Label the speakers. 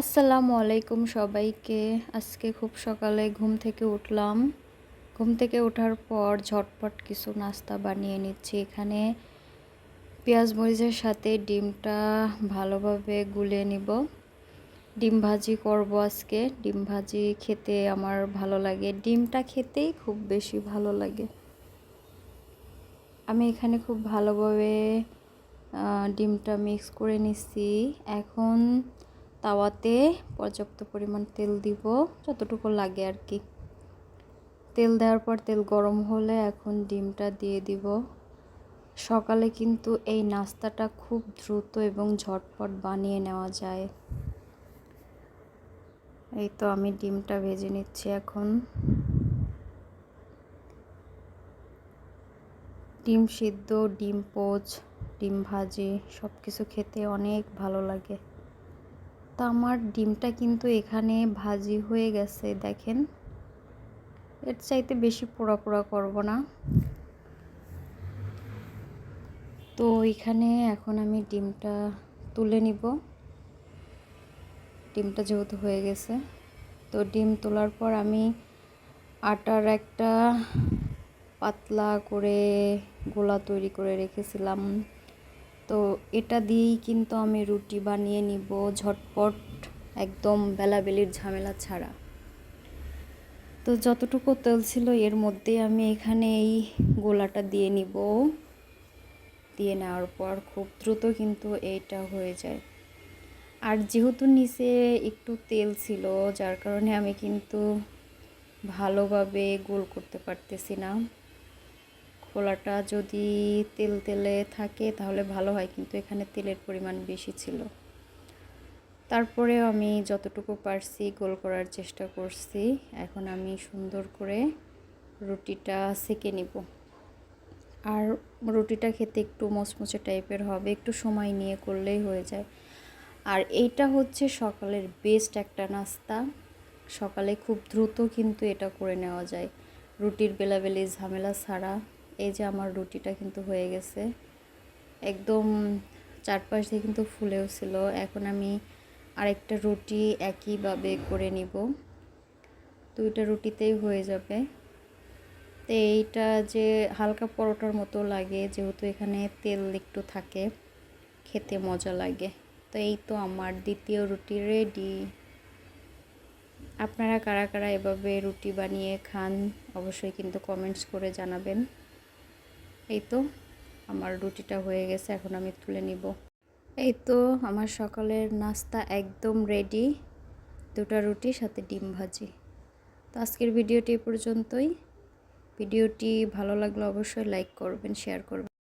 Speaker 1: আসসালামু আলাইকুম সবাইকে। আজকে খুব সকালে ঘুম থেকে উঠলাম। ঘুম থেকে ওঠার পর ঝটপট কিছু নাস্তা বানিয়ে নিচ্ছি এখানে। পেঁয়াজ মরিচের সাথে ডিমটা ভালোভাবে গুলে নিব। ডিম ভাজি করব আজকে। ডিম ভাজি খেতে আমার ভালো লাগে। ডিমটা খেতেই খুব বেশি ভালো লাগে। আমি এখানে খুব ভালোভাবে ডিমটা মিক্স করে নিচ্ছি। এখন তাওয়াতে পর্যাপ্ত পরিমাণ তেল দিব, যতটুকু লাগে আর কি। তেল দেওয়ার পর তেল গরম হলে এখন ডিমটা দিয়ে দিব। সকালে কিন্তু এই নাস্তাটা খুব দ্রুত এবং ঝটপট বানিয়ে নেওয়া যায়। এই তো আমি ডিমটা ভেজে নিচ্ছি এখন। ডিম সিদ্ধ, ডিম পোচ, ডিম ভাজি সব কিছু খেতে অনেক ভালো লাগে। তো আমার ডিমটা কিন্তু এখানে ভাজি হয়ে গেছে, দেখেন। এর চাইতে বেশি পোড়া পোড়া করব না। তো এখানে এখন আমি ডিমটা তুলে নিব। ডিমটা যেহেতু হয়ে গেছে, তো ডিম তোলার পর আমি আটার একটা পাতলা করে গোলা তৈরি করে রেখেছিলাম। তো এটা দিয়েই কিন্তু আমি রুটি বানিয়ে নিব ঝটপট, একদম বেলাবেলির ঝামেলা ছাড়া। তো যতটুকু তেল ছিল এর মধ্যে আমি এখানে এই গোলাটা দিয়ে নিব। দিয়ে নেওয়ার পর খুব দ্রুত কিন্তু এইটা হয়ে যায়। আর যেহেতু নিচে একটু তেল ছিল, যার কারণে আমি কিন্তু ভালোভাবে গোল করতে পারতেছি না। খোলাটা যদি তেল তেলে থাকে তাহলে ভালো হয়, কিন্তু এখানে তেলের পরিমাণ বেশি ছিল। তারপরেও আমি যতটুকু পারছি গোল করার চেষ্টা করছি। এখন আমি সুন্দর করে রুটিটা সেকে নিব। আর রুটিটা খেতে একটু মচমচে টাইপের হবে, একটু সময় নিয়ে করলেই হয়ে যায়। আর এইটা হচ্ছে সকালের বেস্ট একটা নাস্তা। সকালে খুব দ্রুত কিন্তু এটা করে নেওয়া যায়। রুটির বেলাবেলি ঝামেলা ছাড়া। এই যে আমার রুটিটা কিন্তু হয়ে গেছে। একদম চারপাশ দিয়ে কিন্তু ফুলেও ছিল। এখন আমি আরেকটা রুটি একইভাবে করে নিব। দুইটা রুটিতেই হয়ে যাবে। তো এইটা যে হালকা পরোটার মতো লাগে, যেহেতু এখানে তেল একটু থাকে, খেতে মজা লাগে। তো এই তো আমার দ্বিতীয় রুটি রেডি আপনারা কারা কারা এভাবে রুটি বানিয়ে খান, অবশ্যই কিন্তু কমেন্টস করে জানাবেন। এই তো আমার রুটিটা হয়ে গেছে, এখন আমি তুলে নিব। এই তো আমার সকালের নাস্তা একদম রেডি দুটা রুটি, সাথে ডিম ভাজি। তো আজকের ভিডিওটি পর্যন্তই। ভিডিওটি ভালো লাগলে অবশ্যই লাইক করবেন শেয়ার করবেন।